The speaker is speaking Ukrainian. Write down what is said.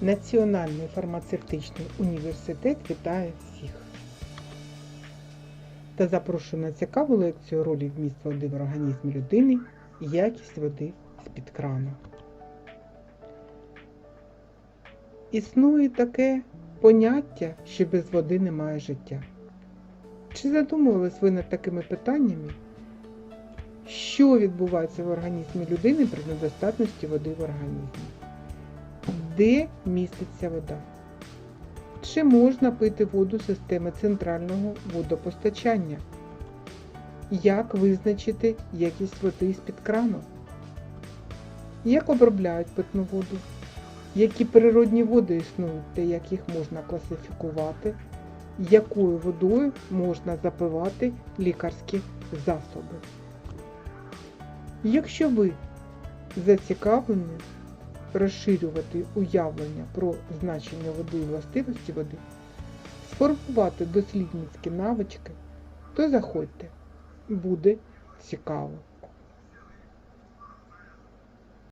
Національний фармацевтичний університет вітає всіх та запрошую на цікаву лекцію ролі вміст води в організмі людини і якість води з-під крану. Існує таке поняття, що без води немає життя. Чи задумувались ви над такими питаннями? Що відбувається в організмі людини при недостатності води в організмі? Де міститься вода? Чи можна пити воду системи центрального водопостачання? Як визначити якість води з-під крану? Як обробляють питну воду? Які природні води існують та як їх можна класифікувати? Якою водою можна запивати лікарські засоби? Якщо ви зацікавлені розширювати уявлення про значення води і властивості води, сформувати дослідницькі навички, то заходьте, буде цікаво.